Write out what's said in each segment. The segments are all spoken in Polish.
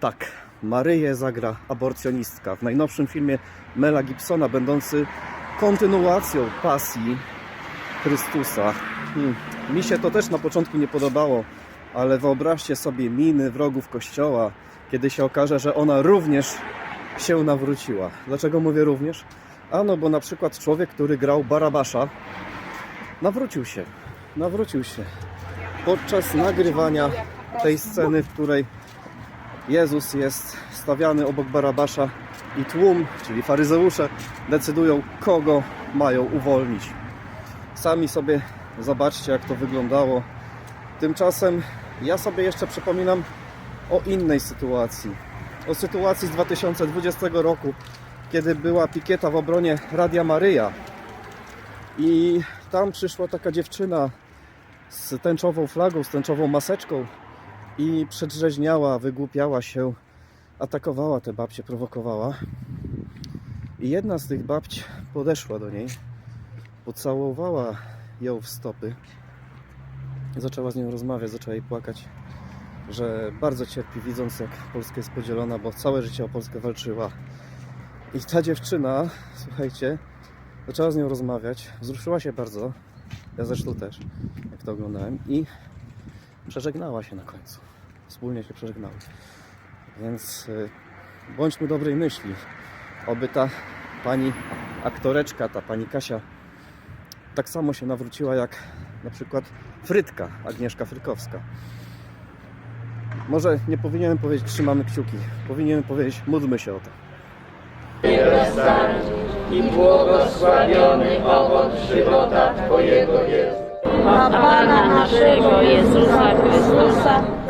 Tak, Maryję zagra aborcjonistka w najnowszym filmie Mela Gibsona, będący kontynuacją pasji Chrystusa. Hmm. Mi się to też na początku nie podobało, ale wyobraźcie sobie miny wrogów Kościoła, kiedy się okaże, że ona również się nawróciła. Dlaczego mówię również? Ano, bo na przykład człowiek, który grał Barabasza, nawrócił się. Nawrócił się podczas nagrywania tej sceny, w której Jezus jest stawiany obok Barabasza i tłum, czyli faryzeusze, decydują, kogo mają uwolnić. Sami sobie zobaczcie, jak to wyglądało. Tymczasem ja sobie jeszcze przypominam o innej sytuacji. O sytuacji z 2020 roku, kiedy była pikieta w obronie Radia Maryja. I tam przyszła taka dziewczyna z tęczową flagą, z tęczową maseczką i przedrzeźniała, wygłupiała się, atakowała te babcie, prowokowała. I jedna z tych babć podeszła do niej, pocałowała ją w stopy, zaczęła z nią rozmawiać, zaczęła jej płakać, że bardzo cierpi, widząc jak Polska jest podzielona, bo całe życie o Polskę walczyła. I ta dziewczyna, słuchajcie, zaczęła z nią rozmawiać, wzruszyła się bardzo, ja zresztą też, jak to oglądałem, i przeżegnała się na końcu. Wspólnie się przeżegnały. Więc y, bądźmy dobrej myśli. Oby ta pani aktoreczka, ta pani Kasia tak samo się nawróciła jak na przykład Frytka, Agnieszka Frykowska. Może nie powinienem powiedzieć trzymamy kciuki. Powinienem powiedzieć módlmy się o to. i błogosławiony owoc żywota Twojego Jezus. a Pana naszego Jezusa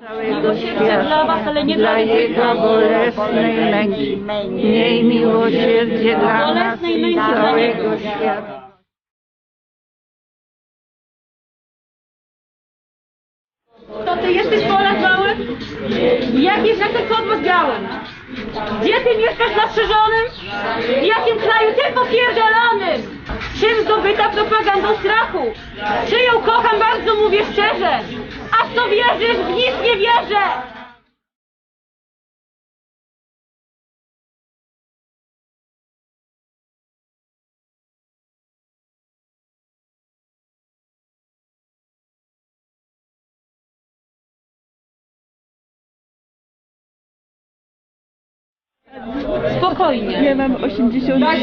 Całego świata. Dla Jego bolesnej męki. Miej miłosierdzie dla nas i całego świata. To ty jesteś Polak mały? Jak jest jak ten kotwóz białym? Gdzie ty mieszkasz na Strzyżonym? W jakim kraju ty popierdolonym? Czym zdobyta propagandą strachu? Czy ją kocham bardzo, mówię szczerze? A w co wierzysz? W nic nie wierzę! Spokojnie. Ja mam 80 lat.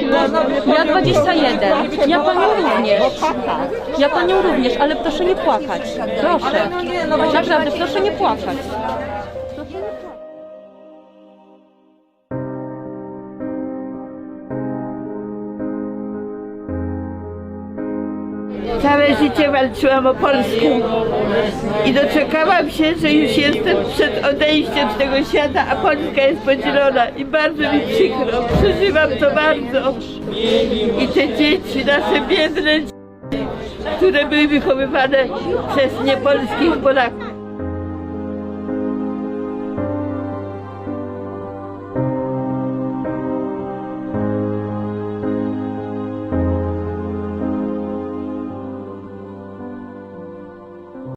Ja 21. Ja panią również. Ja panią również, ale proszę nie płakać. Proszę. Naprawdę, proszę nie płakać. Całe życie walczyłam o Polskę i doczekałam się, że już jestem przed odejściem z tego świata, a Polska jest podzielona i bardzo mi przykro. Przeżywam to bardzo. I te dzieci, nasze biedne które były wychowywane przez niepolskich Polaków.